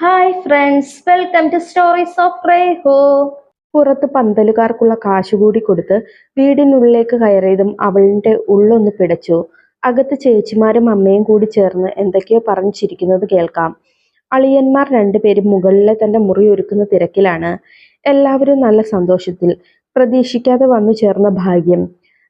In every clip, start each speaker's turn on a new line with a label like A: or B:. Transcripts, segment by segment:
A: Hi friends welcome to stories of റേഹോ
B: പുറത്ത് പന്തലുകാർക്കുള്ള കാശുകൂടി കൊടുത്ത് വീടിനുള്ളിലേക്ക് കയറിയതും അവളുടെ ഉള്ളൊന്ന് പിടച്ചു. അകത്ത് ചേച്ചിമാരും അമ്മയും കൂടി ചേർന്ന് എന്തൊക്കെയോ പറഞ്ഞിരിക്കുന്നത് കേൾക്കാം. അളിയന്മാർ രണ്ടുപേരും മുകളിലെ തന്റെ മുറി ഒരുക്കുന്ന തിരക്കിലാണ്. എല്ലാവരും നല്ല സന്തോഷത്തിൽ പ്രതീക്ഷിക്കാതെ വന്നു ചേർന്ന ഭാഗ്യം.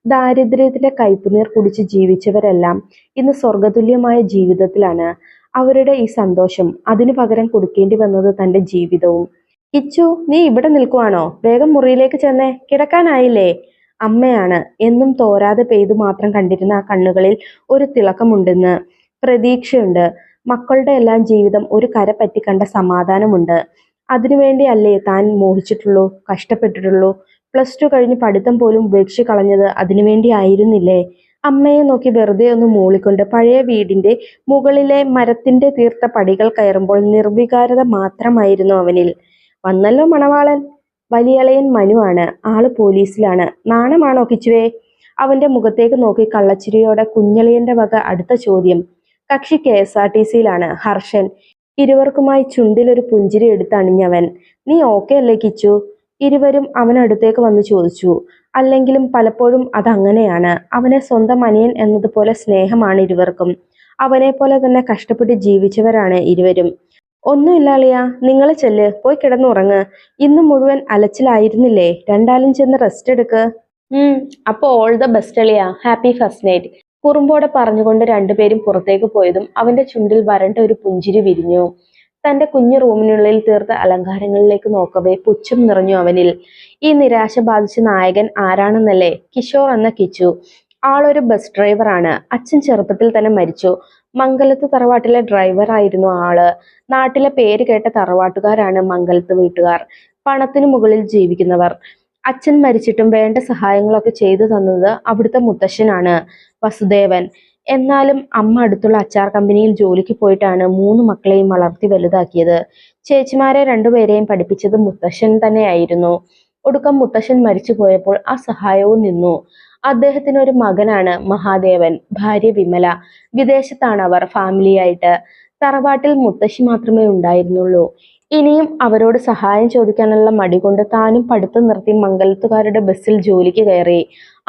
B: ദാരിദ്ര്യത്തിന്റെ കയ്പുനീർ കുടിച്ച് ജീവിച്ചവരെല്ലാം ഇന്ന് സ്വർഗതുല്യമായ ജീവിതത്തിലാണ്. അവരുടെ ഈ സന്തോഷം അതിനു പകരം കൊടുക്കേണ്ടി വന്നത് തന്റെ ജീവിതവും. കിച്ചു നീ ഇവിടെ നിൽക്കുവാണോ? വേഗം മുറിയിലേക്ക് ചെന്നേ. കിടക്കാനായില്ലേ? അമ്മയാണ്. എന്നും തോരാതെ പെയ്തു മാത്രം കണ്ടിരുന്ന ആ കണ്ണുകളിൽ ഒരു തിളക്കമുണ്ടെന്ന് പ്രതീക്ഷയുണ്ട്. മക്കളുടെ എല്ലാം ജീവിതം ഒരു കര പറ്റി കണ്ട സമാധാനമുണ്ട്. അതിനുവേണ്ടിയല്ലേ താൻ മോഹിച്ചിട്ടുള്ളൂ കഷ്ടപ്പെട്ടിട്ടുള്ളൂ. പ്ലസ് ടു കഴിഞ്ഞ് പഠിത്തം പോലും ഉപേക്ഷിച്ച് കളഞ്ഞത് അതിനുവേണ്ടി ആയിരുന്നില്ലേ അമ്മയെ നോക്കി വെറുതെ ഒന്ന് മൂളിക്കൊണ്ട് പഴയ വീടിന്റെ മുകളിലെ മരത്തിന്റെ തീർത്ത പടികൾ കയറുമ്പോൾ നിർവികാരത മാത്രമായിരുന്നു അവനിൽ. വന്നല്ലോ മണവാളൻ. വലിയളയൻ മനുവാണ് ആൾ പോലീസിലാണ്. നാണമാണോ കിച്ചുവേ? അവന്റെ മുഖത്തേക്ക് നോക്കി കള്ളച്ചിരിയോടെ കുഞ്ഞളിയന്റെ വക അടുത്ത ചോദ്യം. കക്ഷി കെ എസ് ആർ ടി സിയിലാണ്. ഹർഷൻ. ഇരുവർക്കുമായി ചുണ്ടിലൊരു പുഞ്ചിരി എടുത്തണിഞ്ഞവൻ. നീ ഓക്കെ അല്ലേ കിച്ചു? ഇരുവരും അവനടുത്തേക്ക് വന്ന് ചോദിച്ചു. അല്ലെങ്കിലും പലപ്പോഴും അതങ്ങനെയാണ്. അവനെ സ്വന്തം അനിയൻ എന്നതുപോലെ സ്നേഹമാണ് ഇരുവർക്കും. അവനെ പോലെ തന്നെ കഷ്ടപ്പെട്ട് ജീവിച്ചവരാണ് ഇരുവരും. ഒന്നുമില്ല അളിയ നിങ്ങൾ ചെല്ല് പോയി കിടന്നുറങ്ങ്. ഇന്ന് മുഴുവൻ അലച്ചിലായിരുന്നില്ലേ? രണ്ടാലും ചെന്ന് റെസ്റ്റ് എടുക്ക്.
A: ഉം അപ്പൊ ഓൾ ദ ബെസ്റ്റ് അളിയ. ഹാപ്പി ഫസ്റ്റ് നൈറ്റ്
B: കുറുമ്പോടെ പറഞ്ഞുകൊണ്ട് രണ്ടുപേരും പുറത്തേക്ക് പോയതും അവന്റെ ചുണ്ടിൽ വരണ്ട ഒരു പുഞ്ചിരി വിരിഞ്ഞു. തന്റെ കുഞ്ഞു റൂമിനുള്ളിൽ തീർത്ത അലങ്കാരങ്ങളിലേക്ക് നോക്കവേ പുച്ഛം നിറഞ്ഞു അവനിൽ. ഈ നിരാശ ബാധിച്ച നായകൻ ആരാണെന്നല്ലേ? കിഷോർ എന്ന കിച്ചു. ആളൊരു ബസ് ഡ്രൈവറാണ് അച്ഛൻ ചെറുപ്പത്തിൽ തന്നെ മരിച്ചു. മംഗലത്ത് തറവാട്ടിലെ ഡ്രൈവറായിരുന്നു ആൾ. നാട്ടിലെ പേര് കേട്ട തറവാട്ടുകാരാണ് മംഗലത്ത് വീട്ടുകാർ. പണത്തിനു മുകളിൽ ജീവിക്കുന്നവർ. അച്ഛൻ മരിച്ചിട്ടും വേണ്ട സഹായങ്ങളൊക്കെ ചെയ്തു തന്നത് അവിടുത്തെ മുത്തശ്ശനാണ് വസുദേവൻ. എന്നാലും അമ്മ അടുത്തുള്ള അച്ചാർ കമ്പനിയിൽ ജോലിക്ക് പോയിട്ടാണ് മൂന്ന് മക്കളെയും വളർത്തി വലുതാക്കിയത്. ചേച്ചിമാരെ രണ്ടുപേരെയും പഠിപ്പിച്ചത് മുത്തശ്ശൻ തന്നെയായിരുന്നു. ഒടുക്കം മുത്തശ്ശൻ മരിച്ചു പോയപ്പോൾ ആ സഹായവും നിന്നു. അദ്ദേഹത്തിന് ഒരു മകനാണ് മഹാദേവൻ ഭാര്യ വിമല. വിദേശത്താണ് അവർ ഫാമിലിയായിട്ട് തറവാട്ടിൽ മുത്തശ്ശി മാത്രമേ ഉണ്ടായിരുന്നുള്ളൂ. ഇനിയും അവരോട് സഹായം ചോദിക്കാനുള്ള മടി കൊണ്ട് താനും പഠിത്തം നിർത്തി മംഗലത്തുകാരുടെ ബസ്സിൽ ജോലിക്ക് കയറി.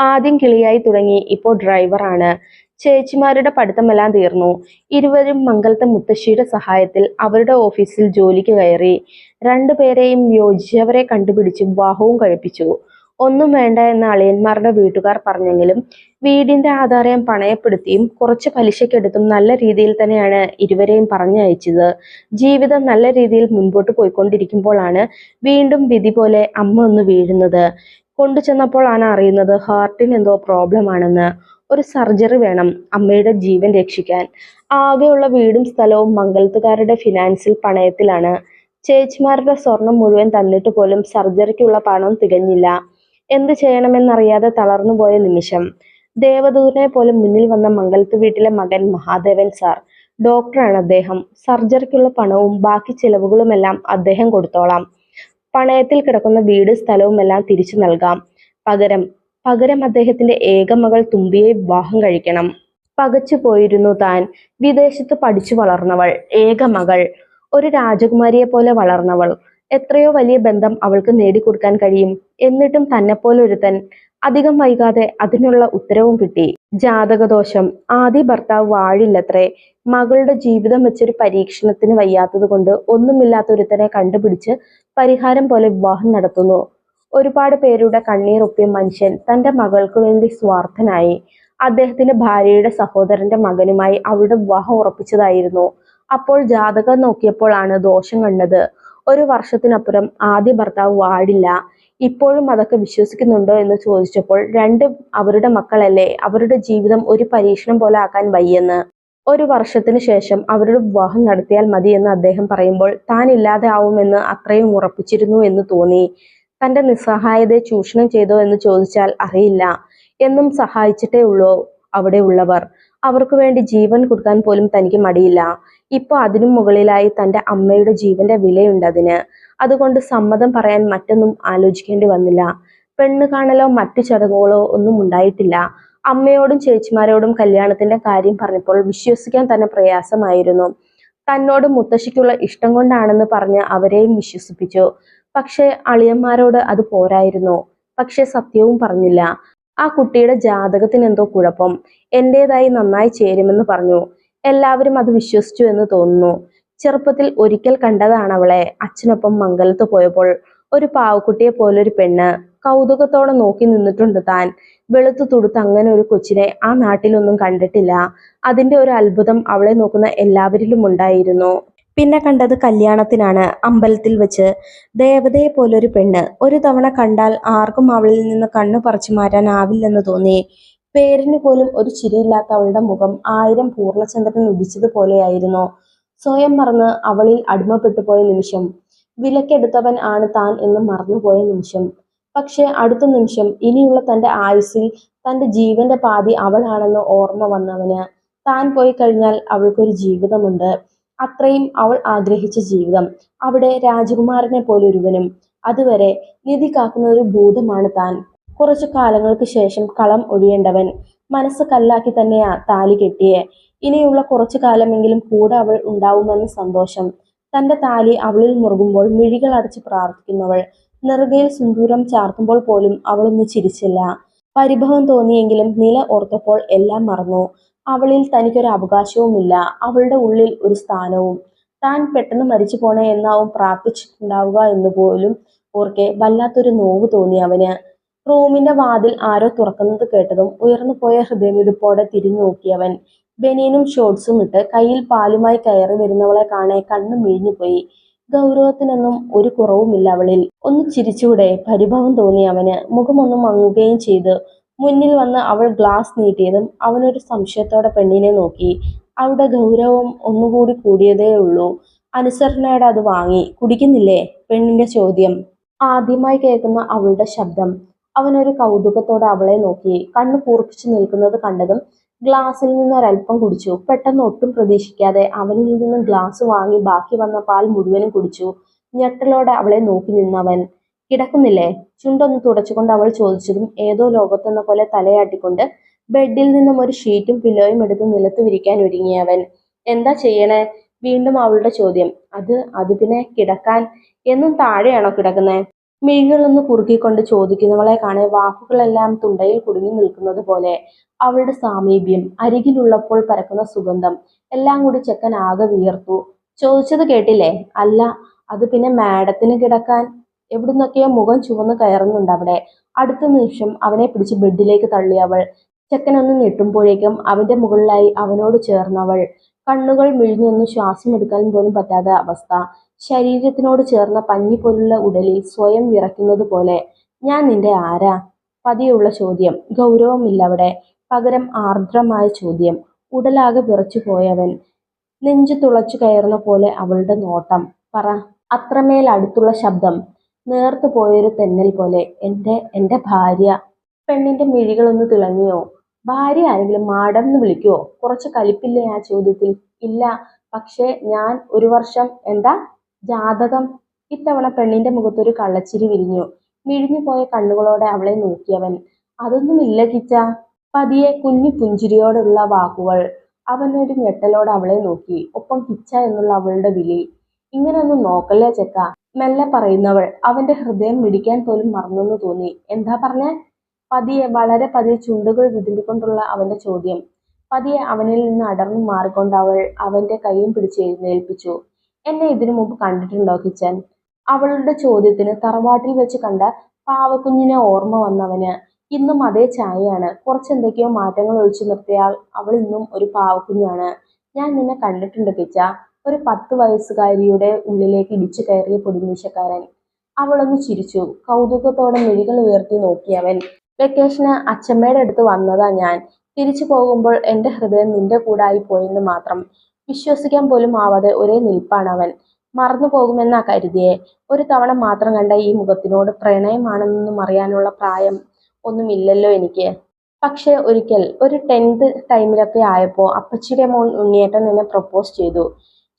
B: ആദ്യം കിളിയായി തുടങ്ങി ഇപ്പോൾ ഡ്രൈവറാണ് ചേച്ചിമാരുടെ പഠിത്തമെല്ലാം തീർന്നു. ഇരുവരും മംഗലത്തെ മുത്തശ്ശിയുടെ സഹായത്തിൽ അവരുടെ ഓഫീസിൽ ജോലിക്ക് കയറി. രണ്ടുപേരെയും യോജിച്ചവരെ കണ്ടുപിടിച്ച് വിവാഹവും കഴിപ്പിച്ചു. ഒന്നും വേണ്ട എന്ന് അളിയന്മാരുടെ വീട്ടുകാർ പറഞ്ഞെങ്കിലും വീടിന്റെ ആധാരം പണയപ്പെടുത്തിയും കുറച്ച് പലിശക്കെടുത്തും നല്ല രീതിയിൽ തന്നെയാണ് ഇരുവരെയും പറഞ്ഞയച്ചത്. ജീവിതം നല്ല രീതിയിൽ മുൻപോട്ട് പോയിക്കൊണ്ടിരിക്കുമ്പോഴാണ് വീണ്ടും വിധി പോലെ അമ്മ ഒന്ന് വീഴുന്നത്. കൊണ്ടു ചെന്നപ്പോഴാണ് അറിയുന്നത് ഹാർട്ടിന് എന്തോ പ്രോബ്ലം ആണെന്ന്. ഒരു സർജറി വേണം അമ്മയുടെ ജീവൻ രക്ഷിക്കാൻ. ആകെയുള്ള വീടും സ്ഥലവും മംഗലത്തുകാരുടെ ഫിനാൻസിൽ പണയത്തിലാണ്. ചേച്ചിമാരുടെ സ്വർണം മുഴുവൻ തന്നിട്ട് പോലും സർജറിക്കുള്ള പണം തികഞ്ഞില്ല. എന്ത് ചെയ്യണമെന്നറിയാതെ തളർന്നുപോയ നിമിഷം. ദേവദൂതനെ പോലെ മുന്നിൽ വന്ന മംഗലത്ത് വീട്ടിലെ മകൻ മഹാദേവൻ സാർ. ഡോക്ടറാണ് അദ്ദേഹം. സർജറിക്കുള്ള പണവും ബാക്കി ചിലവുകളുമെല്ലാം അദ്ദേഹം കൊടുത്തോളാം. പണയത്തിൽ കിടക്കുന്ന വീട് സ്ഥലവുമെല്ലാം തിരിച്ചു നൽകാം. പകരം പകരം അദ്ദേഹത്തിന്റെ ഏക മകൾ തുമ്പിയെ വിവാഹം കഴിക്കണം. പകച്ചു പോയിരുന്നു താൻ. വിദേശത്ത് പഠിച്ചു വളർന്നവൾ. ഏക മകൾ ഒരു രാജകുമാരിയെ പോലെ വളർന്നവൾ. എത്രയോ വലിയ ബന്ധം അവൾക്ക് നേടിക്കൊടുക്കാൻ കഴിയും. എന്നിട്ടും തന്നെപ്പോലെ ഒരുത്തൻ അധികം വൈകാതെ അതിനുള്ള ഉത്തരവും കിട്ടി. ജാതകദോഷം. ആദ്യ ഭർത്താവ് വാഴില്ലത്രേ. മകളുടെ ജീവിതം വെച്ചൊരു പരീക്ഷണത്തിന് വയ്യാത്തത് കൊണ്ട് ഒന്നുമില്ലാത്ത ഒരുത്തനെ കണ്ടുപിടിച്ച് പരിഹാരം പോലെ വിവാഹം നടത്തുന്നു. ഒരുപാട് പേരുടെ കണ്ണീരൊപ്പിയ മനുഷ്യൻ തന്റെ മകൾക്ക് വേണ്ടി സ്വാർത്ഥനായി. അദ്ദേഹത്തിന്റെ ഭാര്യയുടെ സഹോദരന്റെ മകനുമായി അവരുടെ വിവാഹം ഉറപ്പിച്ചതായിരുന്നു. അപ്പോൾ ജാതകം നോക്കിയപ്പോഴാണ് ദോഷം കണ്ടത്. ഒരു വർഷത്തിനപ്പുറം ആദ്യ ഭർത്താവ് വാടില്ല. ഇപ്പോഴും അതൊക്കെ വിശ്വസിക്കുന്നുണ്ടോ എന്ന് ചോദിച്ചപ്പോൾ രണ്ട് അവരുടെ മക്കളല്ലേ അവരുടെ ജീവിതം ഒരു പരീക്ഷണം പോലെ ആക്കാൻ വയ്യെന്ന്. ഒരു വർഷത്തിന് ശേഷം അവരുടെ വിവാഹം നടത്തിയാൽ മതി എന്ന് അദ്ദേഹം പറയുമ്പോൾ താൻ ഇല്ലാതെ ആവുമെന്ന് അത്രയും ഉറപ്പിച്ചിരുന്നു എന്ന് തോന്നി. തന്റെ നിസ്സഹായതയെ ചൂഷണം ചെയ്തോ എന്ന് ചോദിച്ചാൽ അറിയില്ല. എന്നും സഹായിച്ചിട്ടേ ഉള്ളൂ അവിടെ ഉള്ളവർ. അവർക്ക് വേണ്ടി ജീവൻ കൊടുക്കാൻ പോലും തനിക്ക് മടിയില്ല. ഇപ്പൊ അതിനും മുകളിലായി തന്റെ അമ്മയുടെ ജീവന്റെ വിലയുണ്ട് അതിന്. അതുകൊണ്ട് സമ്മതം പറയാൻ മറ്റൊന്നും ആലോചിക്കേണ്ടി വന്നില്ല. പെണ്ണ് കാണലോ മറ്റു ചടങ്ങുകളോ ഒന്നും ഉണ്ടായിട്ടില്ല. അമ്മയോടും ചേച്ചിമാരോടും കല്യാണത്തിന്റെ കാര്യം പറഞ്ഞപ്പോൾ വിശ്വസിക്കാൻ തന്നെ പ്രയാസമായിരുന്നു. തന്നോട് മുത്തശ്ശിക്കുള്ള ഇഷ്ടം കൊണ്ടാണെന്ന് പറഞ്ഞ് അവരെയും വിശ്വസിപ്പിച്ചു. പക്ഷേ അളിയന്മാരോട് അത് പോരായിരുന്നു. പക്ഷെ സത്യവും പറഞ്ഞില്ല. ആ കുട്ടിയുടെ ജാതകത്തിന് എന്തോ കുഴപ്പം. എന്റേതായി നന്നായി ചേരുമെന്ന് പറഞ്ഞു. എല്ലാവരും അത് വിശ്വസിച്ചു എന്ന് തോന്നുന്നു. ചെറുപ്പത്തിൽ ഒരിക്കൽ കണ്ടതാണ് അവളെ. അച്ഛനൊപ്പം മംഗലത്ത് പോയപ്പോൾ ഒരു പാവക്കുട്ടിയെ ഒരു പെണ്ണ് കൗതുകത്തോടെ നോക്കി നിന്നിട്ടുണ്ട് താൻ. വെളുത്തു തുടുത്ത് അങ്ങനെ ഒരു കൊച്ചിനെ ആ നാട്ടിലൊന്നും കണ്ടിട്ടില്ല. അതിന്റെ ഒരു അത്ഭുതം അവളെ നോക്കുന്ന എല്ലാവരിലും ഉണ്ടായിരുന്നു. പിന്നെ കണ്ടത് കല്യാണത്തിനാണ്. അമ്പലത്തിൽ വെച്ച് ദേവതയെ പോലൊരു പെണ്ണ്. ഒരു തവണ കണ്ടാൽ ആർക്കും അവളിൽ നിന്ന് കണ്ണു പറിച്ചു മാറ്റാനാവില്ലെന്ന് തോന്നി. പേരിന് പോലും ഒരു ചിരിയില്ലാത്ത അവളുടെ മുഖം ആയിരം പൂർണചന്ദ്രൻ ഉദിച്ചതുപോലെയായിരുന്നു സ്വയം മറന്ന് അവളിൽ അടിമപ്പെട്ടു പോയ നിമിഷം. വിലക്കെടുത്തവൻ ആണ് താൻ എന്ന് മറന്നുപോയ നിമിഷം. പക്ഷെ അടുത്ത നിമിഷം ഇനിയുള്ള തന്റെ ആയുസ്സിൽ തന്റെ ജീവന്റെ പാതി അവളാണെന്ന് ഓർമ്മ വന്നവന്. താൻ പോയി കഴിഞ്ഞാൽ അവൾക്കൊരു ജീവിതമുണ്ട്. അത്രയും അവൾ ആഗ്രഹിച്ച ജീവിതം. അവിടെ രാജകുമാരനെ പോലൊരുവനും. അതുവരെ നിധി കാക്കുന്ന ഒരു ഭൂതമാണ് താൻ. കുറച്ചു കാലങ്ങൾക്ക് ശേഷം കളം ഒഴിയേണ്ടവൻ. മനസ്സ് കല്ലാക്കി തന്നെയാ താലി കെട്ടിയെ. ഇനിയുള്ള കുറച്ചു കാലമെങ്കിലും കൂടെ അവൾ ഉണ്ടാവുമെന്ന സന്തോഷം. തന്റെ താലി അവളിൽ മുറുകുമ്പോൾ മിഴികൾ അടച്ച് പ്രാർത്ഥിക്കുന്നവൾ. നെറുകയിൽ സിന്ദൂരം ചാർത്തുമ്പോൾ പോലും അവളൊന്ന് ചിരിച്ചില്ല. പരിഭവം തോന്നിയെങ്കിലും നില ഓർത്തപ്പോൾ എല്ലാം മറന്നു. അവളിൽ തനിക്കൊരു അവകാശവുമില്ല. അവളുടെ ഉള്ളിൽ ഒരു സ്ഥാനവും. താൻ പെട്ടെന്ന് മരിച്ചു പോണേ എന്നാവും പ്രാർത്ഥിച്ചിട്ടുണ്ടാവുക എന്ന് പോലും ഓർക്കെ വല്ലാത്തൊരു നോവ് തോന്നി അവന്. റൂമിന്റെ വാതിൽ ആരോ തുറക്കുന്നത് കേട്ടതും ഉയർന്നു പോയ ഹൃദയമിടിപ്പോടെ തിരിഞ്ഞു നോക്കിയവൻ ബനിയനും ഷോർട്സും ഇട്ട് കയ്യിൽ പാലുമായി കയറി വരുന്നവളെ കാണെ കണ്ണു മിഴിഞ്ഞുപോയി. ഗൗരവത്തിനൊന്നും ഒരു കുറവുമില്ല അവളിൽ. ഒന്ന് ചിരിച്ചൂടെ പരിഭവം തോന്നി അവന്. മുഖമൊന്നും മങ്ങുകയും ചെയ്തു. മുന്നിൽ വന്ന് അവൾ ഗ്ലാസ് നീട്ടിയതും അവനൊരു സംശയത്തോടെ പെണ്ണിനെ നോക്കി. അവളുടെ ഗൗരവം ഒന്നുകൂടി കൂടിയതേ ഉള്ളൂ. അനുസരണയുടെ അത് വാങ്ങി. കുടിക്കുന്നില്ലേ? പെണ്ണിന്റെ ചോദ്യം. ആദ്യമായി കേൾക്കുന്ന അവളുടെ ശബ്ദം. അവനൊരു കൗതുകത്തോടെ അവളെ നോക്കി. കണ്ണു കൂർപ്പിച്ചു നിൽക്കുന്നത് കണ്ടതും ഗ്ലാസ്സിൽ നിന്ന് ഒരല്പം കുടിച്ചു. പെട്ടെന്ന് ഒട്ടും പ്രതീക്ഷിക്കാതെ അവനിൽ നിന്ന് ഗ്ലാസ് വാങ്ങി ബാക്കി വന്ന പാൽ മുഴുവനും കുടിച്ചു. ഞെട്ടലോടെ അവളെ നോക്കി നിന്നവൻ. കിടക്കുന്നില്ലേ? ചുണ്ടൊന്ന് തുടച്ചുകൊണ്ട് അവൾ ചോദിച്ചതും ഏതോ ലോകത്തെന്ന പോലെ തലയാട്ടിക്കൊണ്ട് ബെഡിൽ നിന്നും ഒരു ഷീറ്റും പില്ലോയും എടുത്ത് നിലത്ത് വിരിക്കാൻ ഒരുങ്ങിയവൻ. എന്താ ചെയ്യണേ? വീണ്ടും അവളുടെ ചോദ്യം. അത് അത് പിന്നെ കിടക്കാൻ എന്നും താഴെയാണോ കിടക്കുന്നേ? മിഴികളൊന്ന് കുറുക്കിക്കൊണ്ട് ചോദിക്കുന്നവളെ കാണെ വാക്കുകളെല്ലാം തുണ്ടയിൽ കുടുങ്ങി നിൽക്കുന്നത് പോലെ. അവളുടെ സാമീപ്യം അരികിലുള്ളപ്പോൾ പരക്കുന്ന സുഗന്ധം എല്ലാം കൂടി ചെക്കൻ ആകെ വിയർത്തു. ചോദിച്ചത് കേട്ടില്ലേ? അല്ല അത് പിന്നെ മാഡത്തിന് കിടക്കാൻ. എവിടുന്നൊക്കെയോ മുഖം ചുവന്ന് കയറുന്നുണ്ട് അവിടെ. അടുത്ത നിമിഷം അവനെ പിടിച്ച് ബെഡിലേക്ക് തള്ളി അവൾ. ചെക്കനൊന്ന് ഞെട്ടുമ്പോഴേക്കും അവന്റെ മുകളിലായി അവനോട് ചേർന്നവൾ. കണ്ണുകൾ മിഴിഞ്ഞൊന്ന് ശ്വാസം എടുക്കാൻ പോലും പറ്റാത്ത അവസ്ഥ. ശരീരത്തിനോട് ചേർന്ന പഞ്ഞി പോലുള്ള ഉടലിൽ സ്വയം വിറയ്ക്കുന്നത് പോലെ ഞാൻ നിന്റെ ആരാ? പതിയുള്ള ചോദ്യം. ഗൗരവമില്ല അവിടെ പകരം ആർദ്രമായ ചോദ്യം. ഉടലാകെ വിറച്ചു പോയവൻ. നെഞ്ചു തുളച്ചു കയറുന്ന പോലെ അവളുടെ നോട്ടം. പറ. അത്രമേൽ അടുത്തുള്ള ശബ്ദം. നേർത്തു പോയൊരു തെന്നൽ പോലെ. എന്റെ എന്റെ ഭാര്യ. പെണ്ണിന്റെ മിഴികളൊന്ന് തിളങ്ങിയോ? ഭാര്യ ആരെങ്കിലും മാഡം വിളിക്കുവോ? കുറച്ച് കലിപ്പില്ലേ ആ ചോദ്യത്തിൽ? ഇല്ല. പക്ഷേ ഞാൻ ഒരു വർഷം എന്താ? ജാതകം. ഇത്തവണ പെണ്ണിന്റെ മുഖത്തൊരു കള്ളച്ചിരി വിരിഞ്ഞു. മിഴിഞ്ഞു പോയ കണ്ണുകളോടെ അവളെ നോക്കിയവൻ അതൊന്നുമില്ല കിച്ച. പതിയെ കുഞ്ഞു പുഞ്ചിരിയോടുള്ള വാക്കുകൾ. അവനൊരു ഞെട്ടലോടെ അവളെ നോക്കി. ഒപ്പം കിച്ച എന്നുള്ള അവളുടെ വിളി. ഇങ്ങനൊന്നും നോക്കല്ലേ ചെക്ക. മെല്ലെ പറയുന്നവൾ അവന്റെ ഹൃദയം മിടിക്കാൻ പോലും മറന്നെന്ന് തോന്നി. എന്താ പറഞ്ഞേ? പതിയെ വളരെ പതിയെ ചുണ്ടുകൾ വിതിരിക്കൊണ്ടുള്ള അവന്റെ ചോദ്യം. പതിയെ അവനിൽ നിന്ന് അടർന്നു മാറിക്കൊണ്ട് അവൾ അവന്റെ കൈയും പിടിച്ച് എഴുന്നേൽപ്പിച്ചു. എന്നെ ഇതിനു മുമ്പ് കണ്ടിട്ടുണ്ടോ കിച്ചൻ? അവളുടെ ചോദ്യത്തിന് തറവാട്ടിൽ വെച്ച് കണ്ട പാവക്കുഞ്ഞിനെ ഓർമ്മ വന്നവന്. ഇന്നും അതേ ചായയാണ്. കുറച്ചെന്തൊക്കെയോ മാറ്റങ്ങൾ ഒഴിച്ചു നിർത്തിയാൽ അവൾ ഇന്നും ഒരു പാവക്കുഞ്ഞാണ്. ഞാൻ നിന്നെ കണ്ടിട്ടുണ്ട് കിച്ച. ഒരു പത്ത് വയസ്സുകാരിയുടെ ഉള്ളിലേക്ക് ഇടിച്ചു കയറിയ പൊടിമീശക്കാരൻ. അവളൊന്ന് ചിരിച്ചു. കൗതുകത്തോടെ മിഴികൾ ഉയർത്തി നോക്കിയവൻ. വെക്കേഷന് അച്ഛമ്മയുടെ അടുത്ത് വന്നതാ ഞാൻ. തിരിച്ചു പോകുമ്പോൾ എന്റെ ഹൃദയം നിന്റെ കൂടായി പോയെന്ന് മാത്രം. വിശ്വസിക്കാൻ പോലും ആവാതെ ഒരേ നിൽപ്പാണ് അവൻ. മറന്നു പോകുമെന്നാ കരുതിയെ ഒരു തവണ മാത്രം കണ്ട ഈ മുഖത്തിനോട് പ്രണയമാണെന്നൊന്നും അറിയാനുള്ള പ്രായം ഒന്നുമില്ലല്ലോ എനിക്ക്. പക്ഷെ ഒരിക്കൽ ഒരു ടെൻത്ത് ടൈമിലൊക്കെ ആയപ്പോൾ അപ്പച്ചിയുടെ മോൻ ഉണ്ണിയേട്ടൻ എന്നെ പ്രപ്പോസ് ചെയ്തു.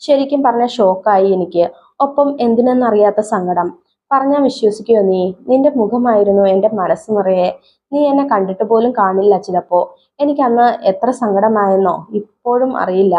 B: ശരിക്കും പറഞ്ഞ ഷോക്കായി എനിക്ക്. ഒപ്പം എന്തിനെന്നറിയാത്ത സങ്കടം. പറഞ്ഞാൽ വിശ്വസിക്കുമോ നീ? നിന്റെ മുഖമായിരുന്നു എന്റെ മനസ്സ് നിറയെ നീ എന്നെ കണ്ടിട്ട് പോലും കാണില്ല ചിലപ്പോ. എനിക്കന്ന് എത്ര സങ്കടമായെന്നോ ഇപ്പോഴും അറിയില്ല.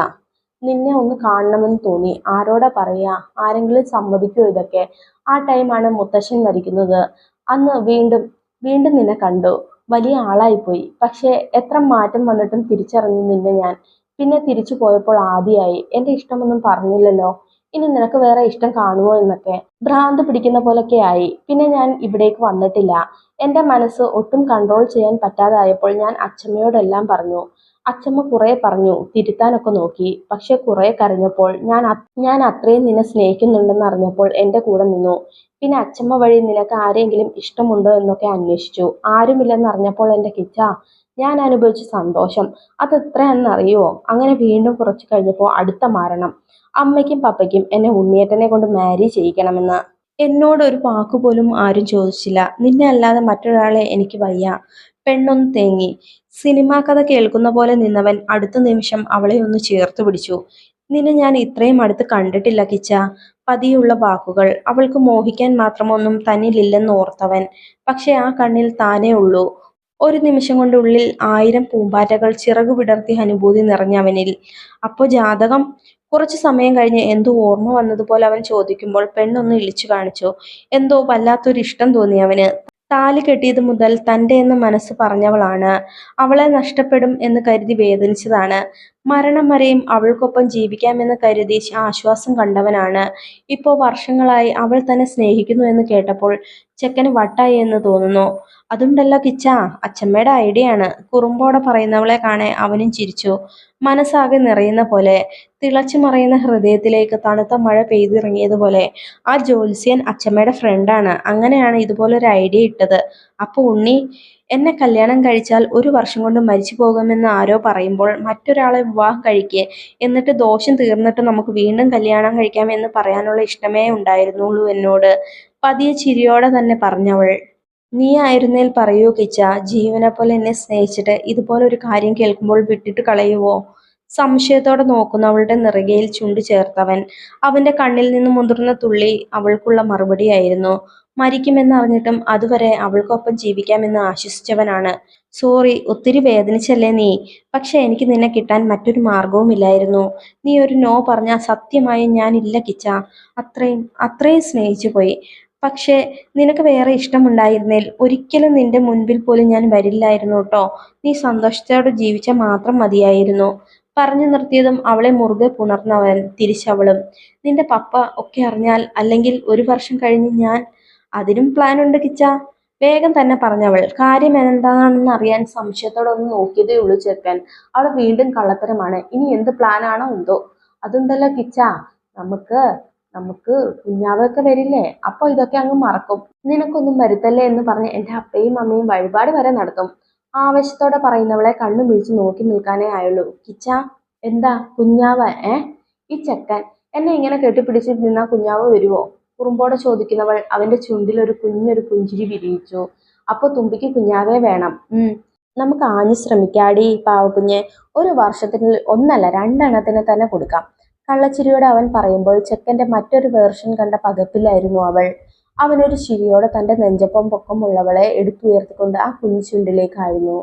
B: നിന്നെ ഒന്ന് കാണണമെന്ന് തോന്നി. ആരോടാ പറയാ? ആരെങ്കിലും സമ്മതിക്കോ ഇതൊക്കെ? ആ ടൈമാണ് മുത്തശ്ശൻ മരിക്കുന്നത്. അന്ന് വീണ്ടും വീണ്ടും നിന്നെ കണ്ടു. വലിയ ആളായിപ്പോയി. പക്ഷേ എത്ര മാറ്റം വന്നിട്ടും തിരിച്ചറിഞ്ഞു നിന്നെ ഞാൻ. പിന്നെ തിരിച്ചു പോയപ്പോൾ ആദ്യമായി എന്റെ ഇഷ്ടമൊന്നും പറഞ്ഞില്ലല്ലോ. ഇനി നിനക്ക് വേറെ ഇഷ്ടം കാണുമോ എന്നൊക്കെ. ഭ്രാന്ത് പിടിക്കുന്ന പോലൊക്കെ ആയി. പിന്നെ ഞാൻ ഇവിടേക്ക് വന്നിട്ടില്ല. എന്റെ മനസ്സ് ഒട്ടും കൺട്രോൾ ചെയ്യാൻ പറ്റാതായപ്പോൾ ഞാൻ അച്ഛമ്മയോടെല്ലാം പറഞ്ഞു. അച്ഛമ്മ കുറെ പറഞ്ഞു തിരുത്താനൊക്കെ നോക്കി. പക്ഷെ കുറെ കരഞ്ഞപ്പോൾ ഞാൻ ഞാൻ അത്രയും നിന്നെ സ്നേഹിക്കുന്നുണ്ടെന്ന് അറിഞ്ഞപ്പോൾ എന്റെ കൂടെ നിന്നു. പിന്നെ അച്ഛമ്മ വഴി നിനക്ക് ആരെങ്കിലും ഇഷ്ടമുണ്ടോ എന്നൊക്കെ അന്വേഷിച്ചു. ആരുമില്ലെന്ന് അറിഞ്ഞപ്പോൾ എന്റെ കിച്ച ഞാൻ അനുഭവിച്ച സന്തോഷം. അത് എത്രയാണെന്നറിയുമോ അങ്ങനെ വീണ്ടും കുറച്ച് കഴിഞ്ഞപ്പോൾ അടുത്ത മരണം. അമ്മയ്ക്കും പപ്പയ്ക്കും എന്നെ ഉണ്ണിയേട്ടനെ കൊണ്ട് മാരി ചെയ്യിക്കണമെന്ന്. എന്നോട് ഒരു വാക്കുപോലും ആരും ചോദിച്ചില്ല. നിന്നെ അല്ലാതെ മറ്റൊരാളെ എനിക്ക് വയ്യ. പെണ്ണൊന്ന് തേങ്ങി. സിനിമാ കഥ കേൾക്കുന്ന പോലെ നിന്നവൻ അടുത്ത നിമിഷം അവളെ ഒന്ന് ചേർത്ത് പിടിച്ചു. നിന്നെ ഞാൻ ഇത്രയും അടുത്ത് കണ്ടിട്ടില്ല കിച്ച. പതിയുള്ള വാക്കുകൾ. അവൾക്ക് മോഹിക്കാൻ മാത്രമൊന്നും തന്നിലില്ലെന്ന് ഓർത്തവൻ. പക്ഷെ ആ കണ്ണിൽ താനേ ഉള്ളൂ. ഒരു നിമിഷം കൊണ്ട് ഉള്ളിൽ ആയിരം പൂമ്പാറ്റകൾ ചിറകു വിടർത്തി അനുഭൂതി നിറഞ്ഞവനിൽ അപ്പോ ജാതകം? കുറച്ചു സമയം കഴിഞ്ഞ് എന്തോ ഓർമ്മ വന്നതുപോലെ അവൻ ചോദിക്കുമ്പോൾ പെണ്ണൊന്ന് ഇളിച്ചു കാണിച്ചു. എന്തോ വല്ലാത്തൊരു ഇഷ്ടം തോന്നി അവന്. താലി കെട്ടിയത് മുതൽ തന്റെ എന്ന് മനസ്സ് പറഞ്ഞവളാണ്. അവളെ നഷ്ടപ്പെടും എന്ന് കരുതി വേദനിച്ചതാണ്. മരണം വരെയും അവൾക്കൊപ്പം ജീവിക്കാമെന്ന് കരുതി ആശ്വാസം കണ്ടവനാണ്. ഇപ്പോൾ വർഷങ്ങളായി അവൾ തന്നെ സ്നേഹിക്കുന്നു എന്ന് കേട്ടപ്പോൾ ചെക്കന് വട്ടായി എന്ന് തോന്നുന്നു. അതുണ്ടല്ലോ കിച്ച അച്ഛമ്മയുടെ ഐഡിയ ആണ്. കുറുമ്പോടെ പറയുന്നവളെ കാണെ അവനും ചിരിച്ചു. മനസ്സാകെ നിറയുന്ന പോലെ. തിളച്ചു മറയുന്ന ഹൃദയത്തിലേക്ക് തണുത്ത മഴ പെയ്തിറങ്ങിയതുപോലെ ആ ജ്യോത്സ്യൻ അച്ഛമ്മയുടെ ഫ്രണ്ടാണ് അങ്ങനെയാണ് ഇതുപോലെ ഒരു ഐഡിയ ഇട്ടത്. അപ്പോൾ ഉണ്ണി എന്നെ കല്യാണം കഴിച്ചാൽ ഒരു വർഷം കൊണ്ട് മരിച്ചു പോകുമെന്ന് ആരോ പറയുമ്പോൾ മറ്റൊരാളെ വിവാഹം കഴിക്കേ. എന്നിട്ട് ദോഷം തീർന്നിട്ട് നമുക്ക് വീണ്ടും കല്യാണം കഴിക്കാം എന്ന് പറയാനുള്ള ഇഷ്ടമേ ഉണ്ടായിരുന്നുള്ളൂ എന്നോട്. പതിയെ ചിരിയോടെ തന്നെ പറഞ്ഞവൾ നീ ആയിരുന്നേൽ പറയൂ കിച്ച ജീവനെ പോലെ എന്നെ സ്നേഹിച്ചിട്ട് ഇതുപോലെ ഒരു കാര്യം കേൾക്കുമ്പോൾ വിട്ടിട്ട് കളയുവോ? സംശയത്തോടെ നോക്കുന്നവളുടെ നിറകയിൽ ചുണ്ടു ചേർത്തവൻ. അവന്റെ കണ്ണിൽ നിന്ന് മുതിർന്ന തുള്ളി അവൾക്കുള്ള മറുപടിയായിരുന്നു മരിക്കുമെന്നറിഞ്ഞിട്ടും അതുവരെ അവൾക്കൊപ്പം ജീവിക്കാമെന്ന് ആശ്വസിച്ചവനാണ് സോറി ഒത്തിരി വേദനിച്ചല്ലേ നീ? പക്ഷെ എനിക്ക് നിന്നെ കിട്ടാൻ മറ്റൊരു മാർഗവുമില്ലായിരുന്നു നീ ഒരു നോ പറഞ്ഞാൽ സത്യമായും ഞാൻ ഇല്ല കിച്ച. അത്രയും അത്രയും സ്നേഹിച്ചു പോയി. പക്ഷേ നിനക്ക് വേറെ ഇഷ്ടമുണ്ടായിരുന്നേൽ ഒരിക്കലും നിന്റെ മുൻപിൽ പോലും ഞാൻ വരില്ലായിരുന്നു കേട്ടോ നീ സന്തോഷത്തോടെ ജീവിച്ച മാത്രം മതിയായിരുന്നു. പറഞ്ഞു നിർത്തിയതും അവളെ മുറുകെ പുണർന്നവൻ തിരിച്ചവളും. നിന്റെ പപ്പ ഒക്കെ അറിഞ്ഞാൽ അല്ലെങ്കിൽ ഒരു വർഷം കഴിഞ്ഞ് ഞാൻ അതിനും പ്ലാൻ ഉണ്ട് കിച്ച വേഗം തന്നെ പറഞ്ഞവൾ. കാര്യം എന്താണെന്ന് അറിയാൻ സംശയത്തോടെ ഒന്ന് നോക്കിയതേ ഉള്ളൂ ചേർക്കൻ അവൾ വീണ്ടും കള്ളത്തരമാണ്. ഇനി എന്ത് പ്ലാനാണോ ഉണ്ടോ അതുണ്ടല്ലോ കിച്ച. നമുക്ക് നമുക്ക് കുഞ്ഞാവൊക്കെ വരില്ലേ? അപ്പൊ ഇതൊക്കെ അങ്ങ് മറക്കും. നിനക്കൊന്നും വരുത്തല്ലേ എന്ന് പറഞ്ഞ് എന്റെ അപ്പയും അമ്മയും വഴിപാട് വരെ നടത്തും. ആവേശത്തോടെ പറയുന്നവളെ കണ്ണു മിഴിച്ച് നോക്കി നിൽക്കാനേ ആയുള്ളൂ. കിച്ച എന്താ കുഞ്ഞാവ ഏ? ഈ ചെക്കൻ എന്നെ ഇങ്ങനെ കെട്ടിപ്പിടിച്ച് നിന്ന കുഞ്ഞാവ് വരുവോ? കുറുമ്പോടെ ചോദിക്കുന്നവൾ അവന്റെ ചുണ്ടിൽ ഒരു കുഞ്ഞൊരു പുഞ്ചിരി വിരിയിച്ചു. അപ്പൊ തുമ്പിക്ക് കുഞ്ഞാവേ വേണം. ഉം. നമുക്ക് ആഞ്ഞു ശ്രമിക്കാടി പാവക്കുഞ്ഞെ. ഒരു വർഷത്തിൽ ഒന്നല്ല രണ്ടെണ്ണത്തിന് തന്നെ കൊടുക്കാം. കള്ളച്ചിരിയോടെ അവൻ പറയുമ്പോൾ ചെക്കന്റെ മറ്റൊരു വേർഷൻ കണ്ട പകപ്പിലായിരുന്നു അവൾ. അവനൊരു ചിരിയോടെ തന്റെ നെഞ്ചപ്പം പൊക്കമുള്ളവളെ എടുത്തുയർത്തിക്കൊണ്ട് ആ കുഞ്ഞു ചുണ്ടിലേക്കായിരുന്നു